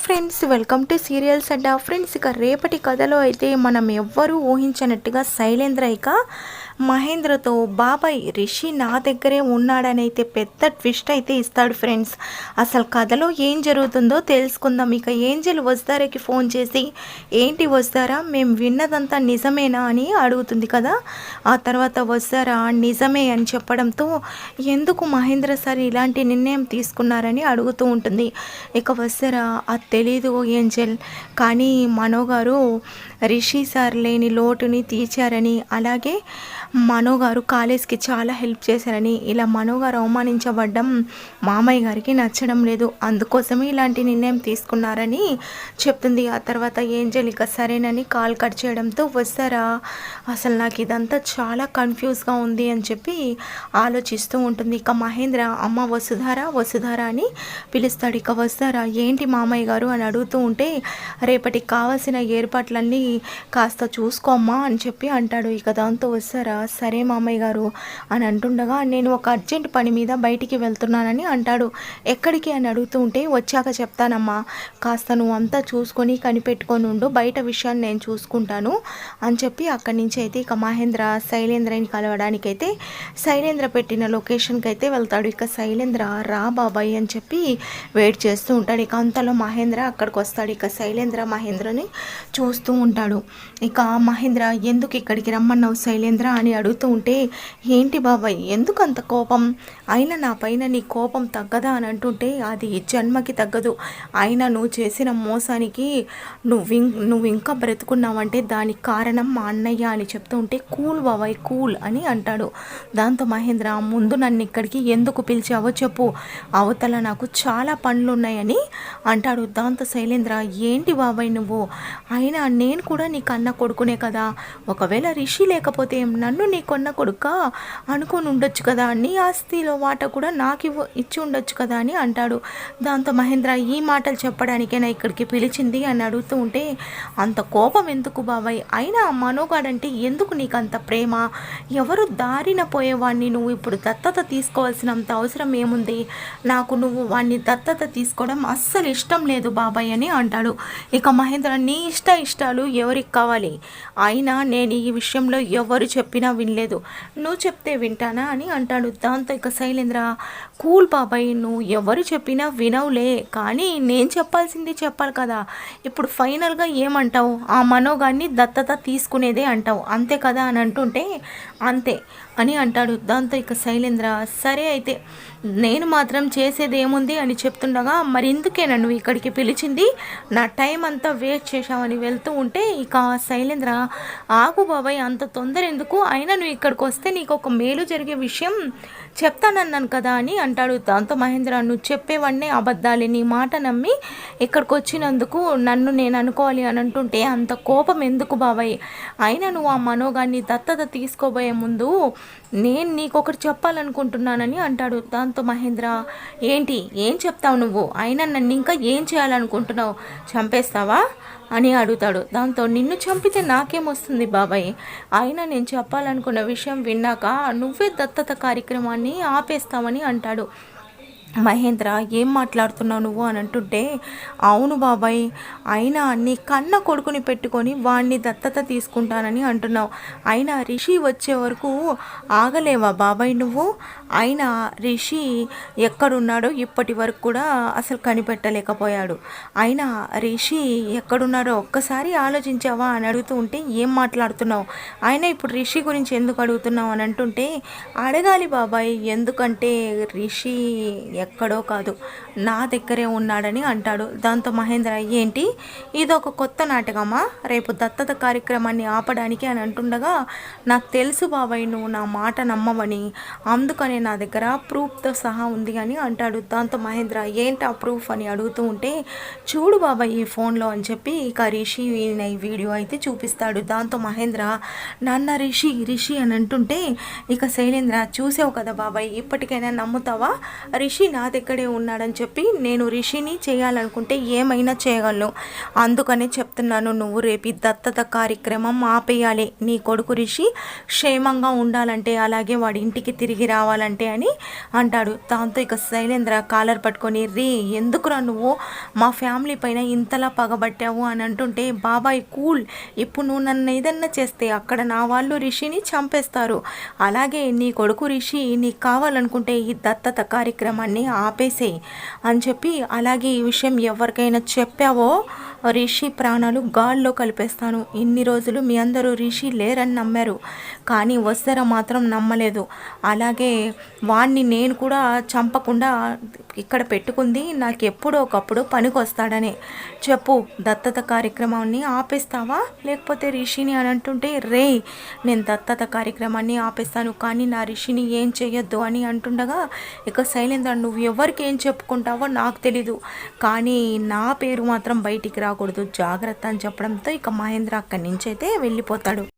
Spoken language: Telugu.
ఫ్రెండ్స్ వెల్కమ్ టు సీరియల్స్ అడ్డా ఫ్రెండ్స్ ఇక రేపటి కథలో అయితే మనం ఎవ్వరూ ఊహించినట్టుగా శైలేంద్ర ఇక మహేంద్రతో బాబాయ్ రిషి నా దగ్గరే ఉన్నాడనైతే పెద్ద ట్విస్ట్ అయితే ఇస్తాడు ఫ్రెండ్స్. అసలు కథలో ఏం జరుగుతుందో తెలుసుకుందాం. ఇక ఏంజల్ వస్తారాకి ఫోన్ చేసి ఏంటి వస్తారా? మేము విన్నదంతా నిజమేనా? అని అడుగుతుంది కదా. ఆ తర్వాత వస్తారా? నిజమే అని చెప్పడంతో ఎందుకు మహేంద్ర సార్ ఇలాంటి నిర్ణయం తీసుకున్నారని అడుగుతూ ఉంటుంది. ఇక వస్తారా? అది తెలీదు ఏంజల్. కానీ మనోగారు రిషి సార్ లేని లోటుని తీర్చారని. అలాగే మనో గారు కాలేజ్కి చాలా హెల్ప్ చేశారని. ఇలా మనో గారు అవమానించబడ్డం మామయ్య గారికి నచ్చడం లేదు. అందుకోసమే ఇలాంటి నిర్ణయం తీసుకున్నారని చెప్తుంది. ఆ తర్వాత ఏంజల్ ఇక సరేనని కాల్ కట్ చేయడంతో వస్తారా? అసలు నాకు ఇదంతా చాలా కన్ఫ్యూజ్గా ఉంది అని చెప్పి ఆలోచిస్తూ ఉంటుంది. ఇక మహేంద్ర అమ్మ వసుధారా వసుధారా అని పిలుస్తాడు. ఇక వస్తారా ఏంటి మామయ్య గారు? అని అడుగుతూ ఉంటే రేపటికి కావాల్సిన ఏర్పాట్లన్నీ కాస్త చూసుకోమ్మా అని చెప్పి అంటాడు. ఇక దాంతో వస్తారా? సరే మామయ్య గారు అని అంటుండగా నేను ఒక అర్జెంట్ పని మీద బయటికి వెళ్తున్నానని అంటాడు. ఎక్కడికి? అని అడుగుతూ ఉంటే వచ్చాక చెప్తానమ్మా. కాస్త నువ్వు అంతా చూసుకొని కనిపెట్టుకొని ఉండు. బయట విషయాన్ని నేను చూసుకుంటాను. అని చెప్పి అక్కడి నుంచి అయితే ఇక మహేంద్ర శైలేంద్రని కలవడానికైతే శైలేంద్ర పెట్టిన లొకేషన్కి అయితే వెళ్తాడు. ఇక శైలేంద్ర రా బాబాయ్ అని చెప్పి వెయిట్ చేస్తూ ఉంటాడు. ఇక అంతలో మహేంద్ర అక్కడికి వస్తాడు. ఇక శైలేంద్ర మహేంద్రని చూస్తూ ఉంటాడు. ఇక మహేంద్ర ఎందుకు ఇక్కడికి రమ్మన్నావు శైలేంద్ర? అని అడుగుతూ ఉంటే ఏంటి బాబాయ్ ఎందుకు అంత కోపం? అయినా నా పైన నీ కోపం తగ్గదా? అని అంటుంటే అది జన్మకి తగ్గదు. అయినా నువ్వు చేసిన మోసానికి నువ్వు ఇం నువ్వు ఇంకా బ్రతుకున్నావంటే దానికి కారణం మా అన్నయ్య అని చెప్తూ ఉంటే కూల్ బాబాయ్ కూల్ అని అంటాడు. దాంతో మహేంద్ర ముందు నన్ను ఇక్కడికి ఎందుకు పిలిచావో చెప్పు. అవతల నాకు చాలా పనులు ఉన్నాయని అంటాడు. దాంతో శైలేంద్ర ఏంటి బాబాయ్ నువ్వు? అయినా నేను కూడా నీ కన్న కొడుకునే కదా. ఒకవేళ రిషి లేకపోతే నన్ను నీ కొన్న కొడుక అనుకొని ఉండొచ్చు కదా నీ ఆస్తిలో వాట కూడా నాకు ఇవ్వ ఇచ్చి ఉండొచ్చు కదా అని అంటాడు. దాంతో మహేంద్ర ఈ మాటలు చెప్పడానికైనా ఇక్కడికి పిలిచింది అని అడుగుతూ ఉంటే అంత కోపం ఎందుకు బాబాయ్? అయినా మనోగాడంటే ఎందుకు నీకు అంత ప్రేమ? ఎవరు దారిన పోయేవాడిని నువ్వు ఇప్పుడు దత్తత తీసుకోవాల్సినంత అవసరం ఏముంది? నాకు నువ్వు వాడిని దత్తత తీసుకోవడం అస్సలు ఇష్టం లేదు బాబాయ్ అని అంటాడు. ఇక మహేంద్ర నీ ఇష్ట ఇష్టాలు ఎవరికి కావాలి? అయినా నేను ఈ విషయంలో ఎవరు చెప్పినా వినలేదు. నువ్వు చెప్తే వింటానా? అని అంటాడు. దాంతో ఇక శైలేంద్ర కూల్ బాబాయ్ నువ్వు ఎవరు చెప్పినా వినవులే. కానీ నేను చెప్పాల్సింది చెప్పాలి కదా. ఇప్పుడు ఫైనల్గా ఏమంటావు? ఆ మనోగాన్ని దత్తత తీసుకునేదే అంటావు. అంతే కదా? అని అంటుంటే అంతే. అని అంటాడు. దాంతో ఇక శైలేంద్ర సరే అయితే నేను మాత్రం చేసేది ఏముంది అని చెప్తుండగా మరి ఇందుకే నన్ను ఇక్కడికి పిలిచింది? నా టైం అంతా వేస్ట్ చేశామని వెళ్తూ ఉంటే ఇక శైలేంద్ర ఆగు బాబాయ్ అంత తొందర ఎందుకు? అయినా నువ్వు ఇక్కడికి వస్తే నీకు ఒక మేలు జరిగే విషయం చెప్తానన్నాను కదా అని అంటాడు. దాంతో మహేంద్ర నువ్వు చెప్పేవన్నీ అబద్ధాలే నీ మాట నమ్మి ఇక్కడికి వచ్చినందుకు నన్ను నేను అనుకోవాలి అని అంటుంటే అంత కోపం ఎందుకు బాబాయ్? అయినా నువ్వు ఆ మనోగాన్ని దత్తత తీసుకోబోయే ముందు నేను నీకొకటి చెప్పాలనుకుంటున్నానని అంటాడు దాంతో మహేంద్ర. ఏంటి? ఏం చెప్తావు నువ్వు? అయినా నన్ను ఇంకా ఏం చేయాలనుకుంటున్నావు? చంపేస్తావా? అని అడుగుతాడు. దాంతో నిన్ను చంపితే నాకేమొస్తుంది బాబాయ్? అయినా నేను చెప్పాలనుకున్న విషయం విన్నాక నువ్వే దత్తత కార్యక్రమాన్ని ఆపేస్తావని అంటాడు. మహేంద్ర ఏం మాట్లాడుతున్నావు నువ్వు? అని అంటుంటే అవును బాబాయ్ అయినా నీ కన్న కొడుకుని పెట్టుకొని వాడిని దత్తత తీసుకుంటానని అంటున్నావు. అయినా రిషి వచ్చే వరకు ఆగలేవా బాబాయ్ నువ్వు? అయినా రిషి ఎక్కడున్నాడో ఇప్పటి వరకు కూడా అసలు కనిపెట్టలేకపోయాడు. అయినా రిషి ఎక్కడున్నాడో ఒక్కసారి ఆలోచించావా? అని అడుగుతూ ఉంటే ఏం మాట్లాడుతున్నావు? అయినా ఇప్పుడు రిషి గురించి ఎందుకు అడుగుతున్నావు? అని అంటుంటే అడగాలి బాబాయ్ ఎందుకంటే రిషి ఎక్కడో కాదు. నా దగ్గరే ఉన్నాడని అంటాడు. దాంతో మహేంద్ర ఏంటి? ఇది ఒక కొత్త నాటకమా? రేపు దత్తత కార్యక్రమాన్ని ఆపడానికి అని అంటుండగా నాకు తెలుసు బాబాయ్ నువ్వు నా మాట నమ్మవని. అందుకనే నా దగ్గర ప్రూఫ్తో సహా ఉంది అని అంటాడు. దాంతో మహేంద్ర ఏంటి ఆ ప్రూఫ్? అని అడుగుతూ ఉంటే చూడు బాబాయ్ ఈ ఫోన్లో అని చెప్పి ఇక రిషి ఈ వీడియో అయితే చూపిస్తాడు. దాంతో మహేంద్ర నాన్న రిషి రిషి అని అంటుంటే ఇక శైలేంద్ర చూసావు కదా బాబాయ్ ఇప్పటికైనా నమ్ముతావా? రిషి నా దగ్గరే ఉన్నాడని చెప్పి నేను రిషిని చేయాలనుకుంటే ఏమైనా చేయగలను. అందుకనే చెప్తున్నాను నువ్వు రేపు ఈ దత్తత కార్యక్రమం ఆపేయాలి. నీ కొడుకు రిషి క్షేమంగా ఉండాలంటే అలాగే వాడి ఇంటికి తిరిగి రావాలంటే అని అంటాడు. దాంతో ఇక శైలేంద్ర కాలర్ పట్టుకొని రే ఎందుకురా నువ్వు మా ఫ్యామిలీ పైన ఇంతలా పగబట్టావు? అని అంటుంటే బాబాయ్ కూల్. ఇప్పుడు నువ్వు నన్ను ఏదన్నా చేస్తే అక్కడ నా వాళ్ళు రిషిని చంపేస్తారు. అలాగే నీ కొడుకు రిషి నీకు కావాలనుకుంటే ఈ దత్తత కార్యక్రమాన్ని ఆపేసేయి అని చెప్పి అలాగే ఈ విషయం ఎవరికైనా చెప్పావో రిషి ప్రాణాలు గాల్లో కలిపేస్తాను. ఇన్ని రోజులు మీ అందరూ రిషి లేరని నమ్మారు. కానీ వస్తారా మాత్రం నమ్మలేదు. అలాగే వాణ్ణి నేను కూడా చంపకుండా ఇక్కడ పెట్టుకుంది. నాకు ఎప్పుడో ఒకప్పుడు పనికొస్తాడని. చెప్పు దత్తత కార్యక్రమాన్ని ఆపేస్తావా? లేకపోతే రిషిని అని అంటుంటే రే నేను దత్తత కార్యక్రమాన్ని ఆపేస్తాను కానీ నా రిషిని ఏం చేయొద్దు అని అంటుండగా ఇక శైలేంద్ర నువ్వు ఎవరికి ఏం చెప్పుకుంటావో నాకు తెలీదు. కానీ నా పేరు మాత్రం బయటికి రా రాకూడదు. జాగ్రత్త అని చెప్పడంతో ఇక మహేంద్ర అక్కడి నుంచి అయితే వెళ్ళిపోతాడు.